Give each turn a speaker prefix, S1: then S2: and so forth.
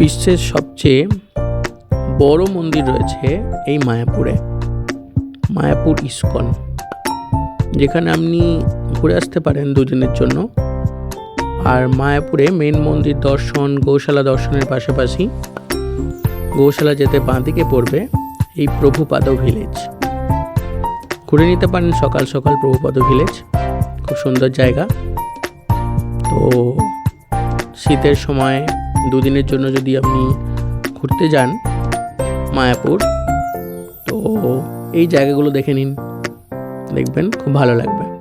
S1: বিশ্বের সবচেয়ে বড় মন্দির রয়েছে এই মায়াপুরে, মায়াপুর ইস্কন। যেখানে আপনি ঘুরে আসতে পারেন দুদিনের জন্য। আর মায়াপুরে মেন মন্দির দর্শন, গৌশালা দর্শনের পাশাপাশি গৌশালা যেতে বাঁ দিকে পড়বে এই প্রভুপাদ ভিলেজ। ঘুরে নিতে পারেন সকাল সকাল প্রভুপাদ ভিলেজ, খুব সুন্দর জায়গা। তো শীতের সময় দুদিনের জন্য যদি আপনি ঘুরতে যান মায়াপুর, তো এই জায়গাগুলো দেখে নিন। দেখবেন খুব ভালো লাগবে।